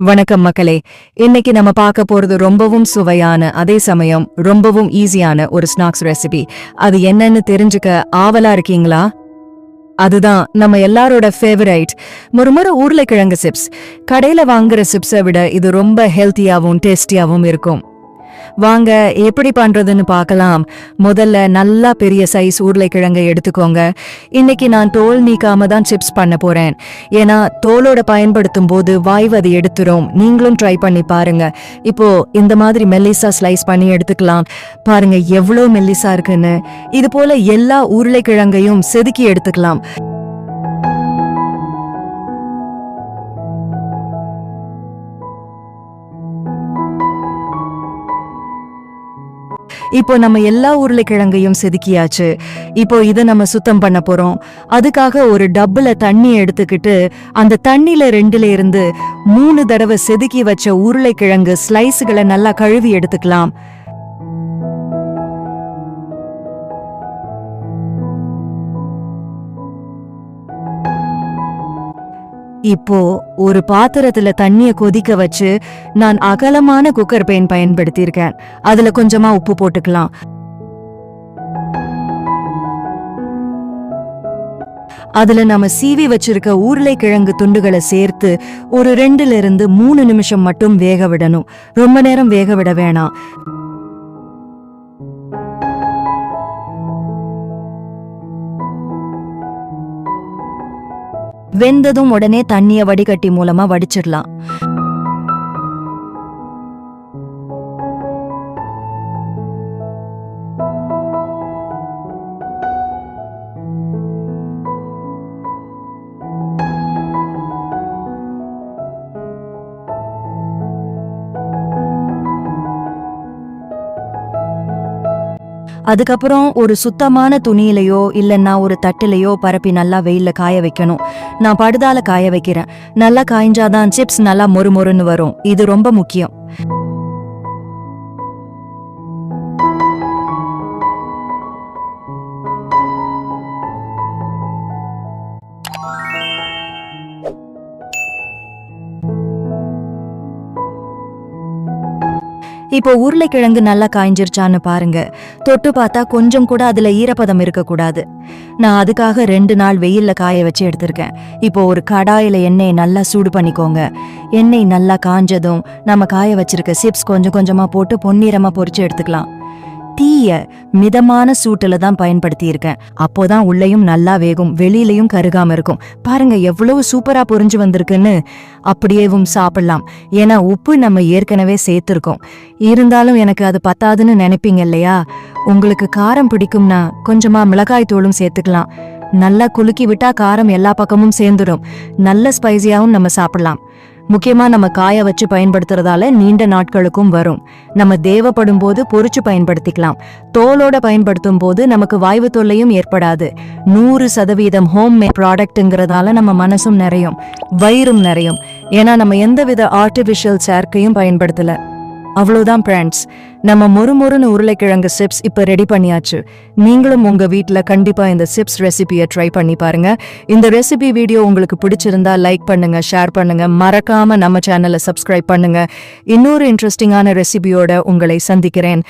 வணக்கம் மக்களே இன்னைக்கு நம்ம பார்க்க போறது ரொம்பவும் சுவையான அதே சமயம் ரொம்பவும் ஈஸியான ஒரு ஸ்நாக்ஸ் ரெசிபி அது என்னன்னு தெரிஞ்சுக்க ஆவலா இருக்கீங்களா? அதுதான் நம்ம எல்லாரோட ஃபேவரைட் முறுமுறு உருளைக்கிழங்கு சிப்ஸ் கடையில வாங்குற சிப்ஸை விட இது ரொம்ப ஹெல்த்தியாவும் டேஸ்டியாவும் இருக்கும். வாங்க எப்படி பண்றதுன்னு பார்க்கலாம். முதல்ல நல்லா பெரிய சைஸ் உருளைக்கிழங்கை எடுத்துக்கோங்க. இன்னைக்கு நான் தோல் நீக்காம தான் சிப்ஸ் பண்ண போறேன். ஏன்னா தோலோட பயன்படுத்தும் போது வாய்வு அது எடுத்துரும். நீங்களும் ட்ரை பண்ணி பாருங்க. இப்போ இந்த மாதிரி மெல்லிசா ஸ்லைஸ் பண்ணி எடுத்துக்கலாம். பாருங்க எவ்வளோ மெல்லிசா இருக்குன்னு. இது போல எல்லா உருளைக்கிழங்கையும் செதுக்கி எடுத்துக்கலாம். இப்போ நம்ம எல்லா உருளைக்கிழங்கையும் செதுக்கியாச்சு. இப்போ இதை நம்ம சுத்தம் பண்ண போறோம். அதுக்காக ஒரு டப்புல தண்ணி எடுத்துக்கிட்டு அந்த தண்ணில ரெண்டுல இருந்து மூணு தடவை செதுக்கி வச்ச உருளைக்கிழங்கு ஸ்லைஸுகளை நல்லா கழுவி எடுத்துக்கலாம். இப்போ ஒரு பாத்திரத்துல தண்ணிய கொதிக்க வச்சு நான் அகலமான குக்கர் பெயின் பயன்படுத்தியிருக்கேன். அதுல கொஞ்சமா உப்பு போட்டுக்கலாம். அதுல நம்ம சீவி வச்சிருக்க உருளைக்கிழங்கு துண்டுகளை சேர்த்து ஒரு ரெண்டுல இருந்து மூணு நிமிஷம் மட்டும் வேக விடணும். ரொம்ப நேரம் வேக விட வேணாம். வெந்ததும் உடனே தண்ணியை வடிகட்டி மூலமா வடிச்சிடலாம். அதுக்கப்புறம் ஒரு சுத்தமான துணியிலையோ இல்லைன்னா ஒரு தட்டிலையோ பரப்பி நல்லா வெயில்ல காய வைக்கணும். நான் படுதால காய வைக்கிறேன். நல்லா காய்ஞ்சாதான் சிப்ஸ் நல்லா மொறுமொறுன்னு வரும். இது ரொம்ப முக்கியம். இப்போ உருளைக்கிழங்கு நல்லா காய்ஞ்சிருச்சான்னு பாருங்க. தொட்டு பார்த்தா கொஞ்சம் கூட அதுல ஈரப்பதம் இருக்கக்கூடாது. நான் அதுக்காக ரெண்டு நாள் வெயில்ல காய வச்சு எடுத்திருக்கேன். இப்போ ஒரு கடாயில எண்ணெய் நல்லா சூடு பண்ணிக்கோங்க. எண்ணெய் நல்லா காஞ்சதும் நம்ம காய வச்சிருக்க சிப்ஸ் கொஞ்சம் கொஞ்சமா போட்டு பொன்னிறமா பொரிச்சு எடுத்துக்கலாம். தீய மிதமான சூட்டில் தான் பயன்படுத்தியிருக்கேன். அப்போதான் உள்ளேயும் நல்லா வேகும் வெளியிலையும் கருகாம இருக்கும். பாருங்க எவ்வளவு சூப்பரா புரிஞ்சு வந்திருக்குன்னு. அப்படியேவும் சாப்பிடலாம். ஏன்னா உப்பு நம்ம ஏற்கனவே சேர்த்துருக்கோம். இருந்தாலும் எனக்கு அது பத்தாதுன்னு நினைப்பீங்க இல்லையா? உங்களுக்கு காரம் பிடிக்கும்னா கொஞ்சமா மிளகாய் தூளும் சேர்த்துக்கலாம். நல்லா குலுக்கி விட்டா காரம் எல்லா பக்கமும் சேர்ந்துடும். நல்ல ஸ்பைசியாவும் நம்ம சாப்பிடலாம். முக்கியமா நம்ம காய வச்சு பயன்படுத்துறதால நீண்ட நாட்களுக்கும் வரும். நம்ம தேவைப்படும் போது பொறிச்சு பயன்படுத்திக்கலாம். தோலோட பயன்படுத்தும் போது நமக்கு வாய்வு தொல்லையும் ஏற்படாது. நூறு சதவீதம் ஹோம் மேட் ப்ராடக்ட்ங்கிறதால நம்ம மனசும் நிறையும் வயிறும் நிறையும். ஏன்னா நம்ம எந்தவித ஆர்டிஃபிஷியல் சேர்க்கையும் பயன்படுத்தலை. அவ்வளோதான் ஃப்ரெண்ட்ஸ் நம்ம மொறுமொறுன்னு உருளைக்கிழங்கு சிப்ஸ் இப்போ ரெடி பண்ணியாச்சு. நீங்களும் உங்க வீட்டில் கண்டிப்பா இந்த சிப்ஸ் ரெசிபியை ட்ரை பண்ணி பாருங்க. இந்த ரெசிபி வீடியோ உங்களுக்கு பிடிச்சிருந்தா லைக் பண்ணுங்க ஷேர் பண்ணுங்க. மறக்காம நம்ம சேனலை சப்ஸ்கிரைப் பண்ணுங்க. இன்னொரு இன்ட்ரெஸ்டிங்கான ரெசிபியோட உங்களை சந்திக்கிறேன்.